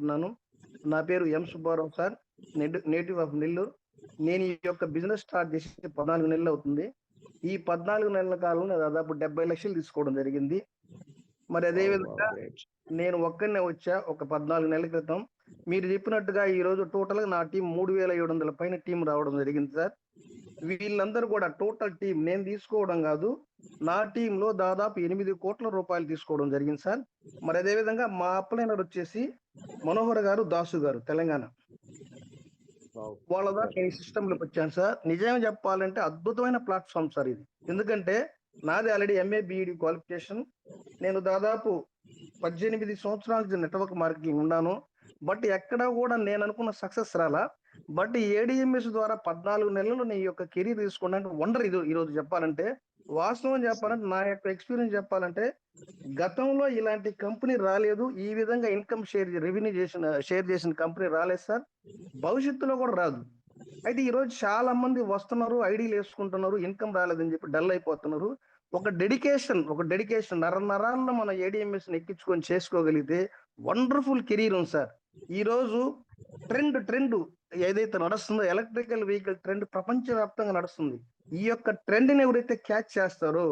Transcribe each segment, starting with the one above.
మాట్లాడుతున్నాను నా పేరు M Subbarao sir. Native of Nellore. నేను ఈ యొక్క బిజినెస్ స్టార్ట్ చేసి పద్నాలుగు నెలలు అవుతుంది. ఈ పద్నాలుగు నెలల కాలంలో దాదాపు డెబ్బై లక్షలు తీసుకోవడం జరిగింది. మరి అదే విధంగా నేను ఒక్కనే వచ్చా ఒక పద్నాలుగు నెలల క్రితం. మీరు చెప్పినట్టుగా ఈ రోజు టోటల్గా నా టీం మూడు వేల ఏడు వందల పైన టీం రావడం జరిగింది సార్. వీళ్ళందరూ కూడా టోటల్ టీం నేను తీసుకోవడం కాదు నా టీంలో దాదాపు ఎనిమిది కోట్ల రూపాయలు తీసుకోవడం జరిగింది సార్. మరి అదే విధంగా మా అప్లైనర్ వచ్చేసి మనోహర్ గారు దాసు గారు తెలంగాణ. వాళ్ళ దాకా నేను సిస్టమ్లోకి వచ్చాను సార్. నిజంగా చెప్పాలంటే అద్భుతమైన ప్లాట్ఫామ్ సార్ ఇది. ఎందుకంటే నాది ఆల్రెడీ ఎంఏ బిఈడి క్వాలిఫికేషన్ నేను దాదాపు పద్దెనిమిది సంవత్సరాల నుంచి నెట్వర్క్ మార్కెటింగ్ ఉన్నాను. బట్ ఎక్కడ కూడా నేను అనుకున్న సక్సెస్ రాలా. బట్ ఏడిఎంఎస్ ద్వారా పద్నాలుగు నెలలు నీ యొక్క కెరీర్ తీసుకున్నాను వండర్ ఇది ఈరోజు చెప్పాలంటే. వాస్తవం చెప్పాలంటే నా యొక్క ఎక్స్పీరియన్స్ చెప్పాలంటే గతంలో ఇలాంటి కంపెనీ రాలేదు. ఈ విధంగా ఇన్కమ్ షేర్ రెవెన్యూ చేసిన షేర్ చేసిన కంపెనీ రాలేదు సార్. భవిష్యత్తులో కూడా రాదు. అయితే ఈరోజు చాలా మంది వస్తున్నారు ఐడీలు వేసుకుంటున్నారు ఇన్కమ్ రాలేదని చెప్పి డల్ అయిపోతున్నారు. ఒక డెడికేషన్ ఒక డెడికేషన్ నర నరాలను మన ఏడిఎంఎస్ ఎక్కించుకొని చేసుకోగలిగితే వండర్ఫుల్ కెరీర్ ఉంది సార్. ఈరోజు ట్రెండ్ ట్రెండ్ ఏదైతే నడుస్తుందో ఎలక్ట్రికల్ వెహికల్ ట్రెండ్ ప్రపంచవ్యాప్తంగా నడుస్తుంది. ఈ యొక్క ట్రెండ్ని ఎవరైతే క్యాచ్ చేస్తారో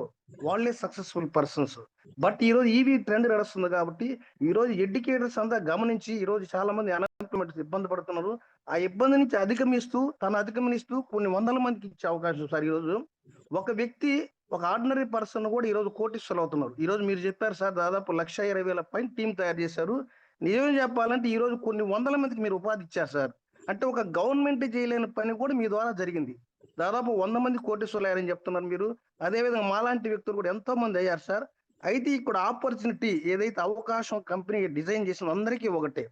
వాళ్ళే సక్సెస్ఫుల్ పర్సన్స్. బట్ ఈ రోజు ఈవీ ట్రెండ్ నడుస్తుంది కాబట్టి ఈ రోజు ఎడ్యుకేటర్స్ అంతా గమనించి ఈ రోజు చాలా మంది అన్ఎంప్లాయ్మెంట్ ఇబ్బంది పడుతున్నారు. ఆ ఇబ్బంది నుంచి అధిగమిస్తూ తను అధిగమిస్తూ కొన్ని వందల మందికి ఇచ్చే అవకాశం సార్ ఈ రోజు. ఒక వ్యక్తి ఒక ఆర్డినరీ పర్సన్ కూడా ఈ రోజు కోటీశ్వరులు అవుతున్నారు. ఈ రోజు మీరు చెప్పారు సార్ దాదాపు లక్ష ఇరవై వేల పైన టీం తయారు చేశారు. నిజం చెప్పాలంటే ఈరోజు కొన్ని వందల మందికి మీరు ఉపాధి ఇచ్చారు సార్. అంటే ఒక గవర్నమెంట్ చేయలేని పని కూడా మీ ద్వారా జరిగింది. దాదాపు వంద మంది కోటేశ్వర్లు అయ్యారని చెప్తున్నారు మీరు. అదేవిధంగా మాలాంటి వ్యక్తులు కూడా ఎంతో మంది అయ్యారు సార్. అయితే ఇక్కడ ఆపర్చునిటీ ఏదైతే అవకాశం కంపెనీ డిజైన్ చేసిన అందరికీ ఒకటే.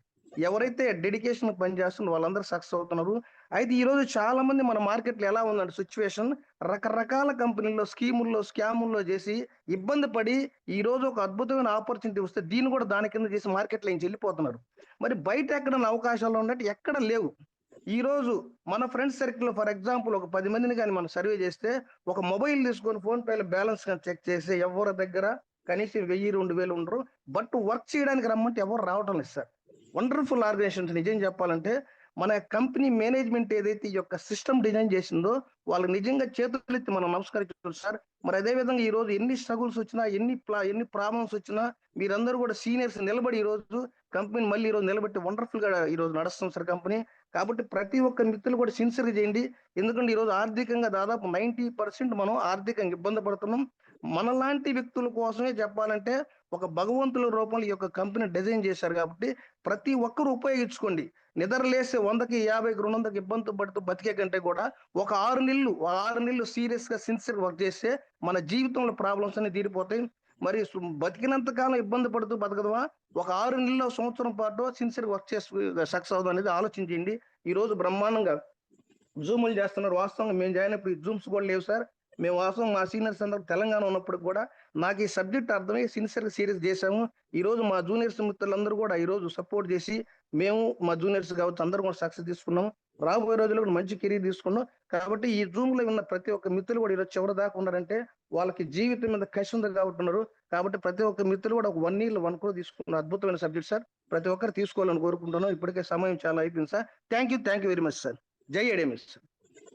ఎవరైతే డెడికేషన్ పని వాళ్ళందరూ సక్సెస్ అవుతున్నారు. అయితే ఈరోజు చాలా మంది మన మార్కెట్లో ఎలా ఉందంటే సిచ్యువేషన్ రకరకాల కంపెనీల్లో స్కీముల్లో స్కాముల్లో చేసి ఇబ్బంది పడి ఈ రోజు ఒక అద్భుతమైన ఆపర్చునిటీ వస్తే దీన్ని కూడా దాని కింద చేసి మార్కెట్లో నుంచి వెళ్ళిపోతున్నారు. మరి బయట ఎక్కడ అవకాశాలు ఉన్నట్టు ఎక్కడ లేవు. ఈ రోజు మన ఫ్రెండ్స్ సర్కిల్ ఫర్ ఎగ్జాంపుల్ ఒక పది మందిని కానీ మనం సర్వే చేస్తే ఒక మొబైల్ తీసుకొని ఫోన్ పేలో బ్యాలెన్స్ కానీ చెక్ చేసి ఎవరి దగ్గర కనీసం వెయ్యి రెండు వేలు ఉండరు. బట్ వర్క్ చేయడానికి రమ్మంటే ఎవరు రావటం లేదు సార్. వండర్ఫుల్ ఆర్గనైజేషన్స్ నిజం చెప్పాలంటే మన కంపెనీ మేనేజ్మెంట్ ఏదైతే ఈ యొక్క సిస్టమ్ డిజైన్ చేసిందో వాళ్ళకి నిజంగా చేతులెత్తి మనం నమస్కరించారు సార్ మరి అదే విధంగా ఈ రోజు ఎన్ని స్ట్రగుల్స్ వచ్చినా ఎన్ని ప్లా ఎన్ని ప్రాబ్లమ్స్ వచ్చినా మీరందరూ కూడా సీనియర్స్ నిలబడి ఈ రోజు కంపెనీ మళ్ళీ ఈ రోజు నిలబెట్టి వండర్ఫుల్గా ఈ రోజు నడుస్తుంది సార్ కంపెనీ. కాబట్టి ప్రతి ఒక్క మిత్రులు కూడా సిన్సియర్ చేయండి. ఎందుకంటే ఈ రోజు ఆర్థికంగా దాదాపు నైన్టీ పర్సెంట్ మనం ఆర్థికంగా ఇబ్బంది పడుతున్నాం. మనలాంటి వ్యక్తుల కోసమే చెప్పాలంటే ఒక భగవంతుల రూపంలో ఈ యొక్క కంపెనీ డిజైన్ చేశారు కాబట్టి ప్రతి ఒక్కరు ఉపయోగించుకోండి. నిద్రలేసే వందకి యాభైకి రెండు వందకి ఇబ్బంది పడుతూ బతికే కంటే కూడా ఒక ఆరు నెలలు ఆరు నెలలు సీరియస్గా సిన్సియర్ వర్క్ చేస్తే మన జీవితంలో ప్రాబ్లమ్స్ అన్ని తీరిపోతాయి. మరి బతికినంత కాలం ఇబ్బంది పడుతూ బతకదమా? ఒక ఆరు నెలల సంవత్సరం పాటు సిన్సియర్ వర్క్ చేసి సక్సెస్ అవుదాం అనేది ఆలోచించండి. ఈ రోజు బ్రహ్మాండంగా జూములు చేస్తున్నారు. వాస్తవంగా మేము జాయిన్ అయినప్పుడు జూమ్స్ కూడా లేవు సార్. మేము వాస్తవం మా సీనియర్స్ అందరూ తెలంగాణ ఉన్నప్పుడు కూడా నాకు ఈ సబ్జెక్ట్ అర్థమై సిన్సియర్గా సీరియస్ చేశాము. ఈ రోజు మా జూనియర్స్ మిత్రులందరూ కూడా ఈ రోజు సపోర్ట్ చేసి మేము మా జూనియర్స్ కావచ్చు అందరూ కూడా సక్సెస్ తీసుకున్నాం రాబోయే రోజుల్లో కూడా మంచి కెరీర్ తీసుకున్నాం. కాబట్టి ఈ జూమ్లో ఉన్న ప్రతి ఒక్క మిత్రులు కూడా ఈరోజు చివరి దాకా ఉన్నారంటే వాళ్ళకి జీవితం మీద కసి ఉంది కాబట్టి ఉన్నారు. కాబట్టి ప్రతి ఒక్క మిత్రులు కూడా ఒక వన్ ఇయర్ వన్ కూడా తీసుకున్న అద్భుతమైన సబ్జెక్ట్ సార్. ప్రతి ఒక్కరు తీసుకోవాలని కోరుకుంటున్నాం ఇప్పటికే సమయం చాలా అయిపోయింది sir. Thank you thank you very much sir. జై ఎడేమిస్ sir.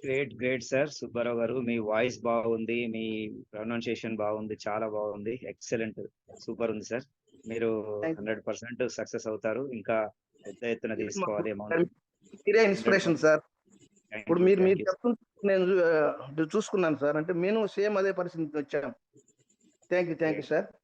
Great great sir Subbarao garu మీ వాయిస్ బాగుంది మీ ప్రొనౌన్సియేషన్ బాగుంది చాలా బాగుంది. ఎక్సలెంట్ సూపర్ ఉంది సార్ మీరు. హండ్రెడ్ పర్సెంట్ సక్సెస్ అవుతారు. ఇంకా పెద్ద ఎత్తున తీసుకోవాలి మీరే ఇన్స్పిరేషన్ సార్ ఇప్పుడు మీరు మీరు నేను చూసుకున్నాను సార్ అంటే మేము సేమ్ అదే పరిస్థితి వచ్చాం. Thank you thank you sir